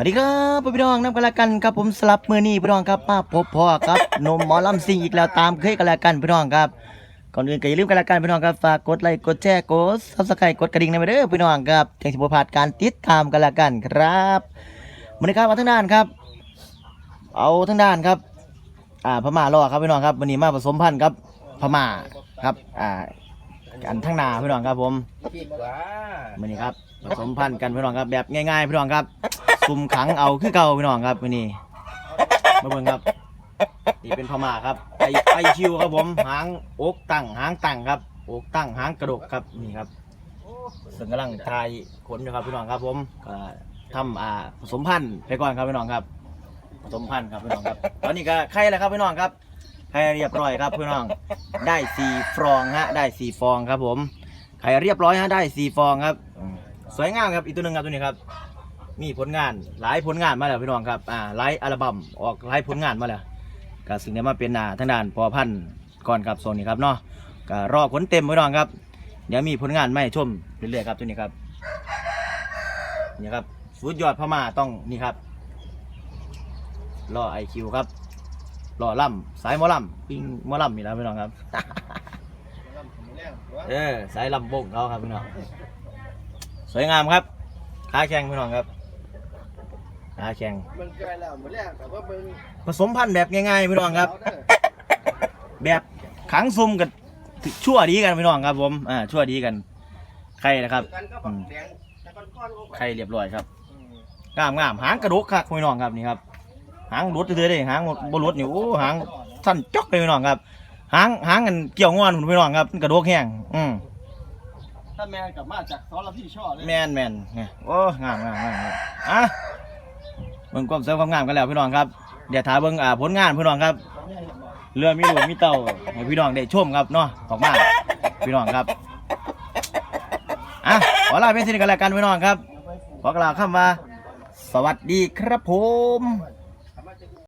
วัสดีครับพี่น้องน้ำกันละกันครับผมสลับมือนี้พี่น้องครับมาพบพ่อครับหนมหมอลำซิงอีกแล้วตามเคยกันละกันพี่น้องครับก่อนอื่นก็อย่าลืมกันละกันพี่น้องครับฝากกดไลค์กดแชร์กดซับสไครต์กดกระดิ่งในเด้อพี่น้องครับแจ้งสิบพลาดการติดตามกันละกันครับบรรยากาศมาทั้งด้านครับ เอาทั้งด้านครับอ่าพม่ารอครับพี่น้องครับวันนี้มาผสมพันธุ์ครับพม่าครับอ่าอันทั้งหนาพี่น้องครับผมคิดว่ามื่อนี้ครับผสมพันธุ์กันพี่น้องครับแบบง่ายๆพี่น้องครับ ซุ่มขังเอาคือเก่าพี่น้องครับมื่อนี้มาเบิ่งครับ นี่เป็นพม่าครับไอไอคิวครับผมหางอกตั้งหางตั้งครับอกตั้งหางกระดกครับนี่ครับซึ่งกำลังทายขนอยู่ครับพี่น้องครับผมก็ทำอ่าผสมพันธุ์ไปก่อนครับพี่น้องครับ ผสมพันธุ์ครับพี่น้องครับ ตอนนี้ก็ไข่แล้วครับพี่น้องครับไข่เรียบร้อยครับพี่น้องได้สี่ฟองฮะได้สี่ฟองครับผมไข่เรียบร้อยฮะได้สี่ฟองครับ สวยงามครับอีกตัวหนึ่งครับตัวนี้ครับ มีผลงานหลายผลงานมาแล้วพี่น้องครับอ่าหลายอัลบั้มออกหลายผลงานมาแล้วก็สิ่งนี้มาเป็นอ่าทางด้านพอพันธุ์ก่อนครับโซนนี้ครับเนาะก็รอผลเต็มพี่น้องครับ เดี๋ยวมีผลงานมาให้ชมเรื่อยๆครับตัวนี้ครับนี่ครับสุดยอดพม่าต้องนี่ครับรอไอคิวครับรอล่ำสายมอล่ำปิ้งมอล่ำนี่แล้วพี่น้องครับ เออสายลำบงเขาครับพี่น้องสวยงามครับขาแข็งพี่น้องครับ ขาแข็งเบิ่งไกลแล้วมื้อแรกแต่ว่าเบิ่งผสมพันธุ์แบบง่ายๆพี่น้องครับเอาเด้อแบบขังซุ่มกันชั่วดีกันพี่น้องครับผมอ่าชั่วดีกันไข่นะครับกันก็บักแดงแต่ก้อนๆลงไปไข่เรียบร้อยครับอืมงามงามหางกระดกครับพี่น้องครับนี่ครับหางรุดเรื่อยๆเลยหางบรุดนี่โอ้หางสั้นจ๊อกเลยพี่น้องครับหางหางกันเกี่ยวงอนพี่น้องครับมันกระดกแห้งอืมถ้าแม่กลับมาจากสอนพี่ช่อเลยแมนแมนเนี่ยโอ้งามงามงามครับอะ เบิ่งความสวยความงามกันแล้วพี่น้องครับเดี๋ยวถามเบิ่งอ่าผลงานพี่น้องครับ เรือมีลูกมีเต่าให้พี่น้องได้ชมครับเนาะออกมาพี่น้องครับอะขอลาเป็นสิ่งกันแล้วกันพี่น้องครับขอกล่าวคำว่า สวัสดีครับผม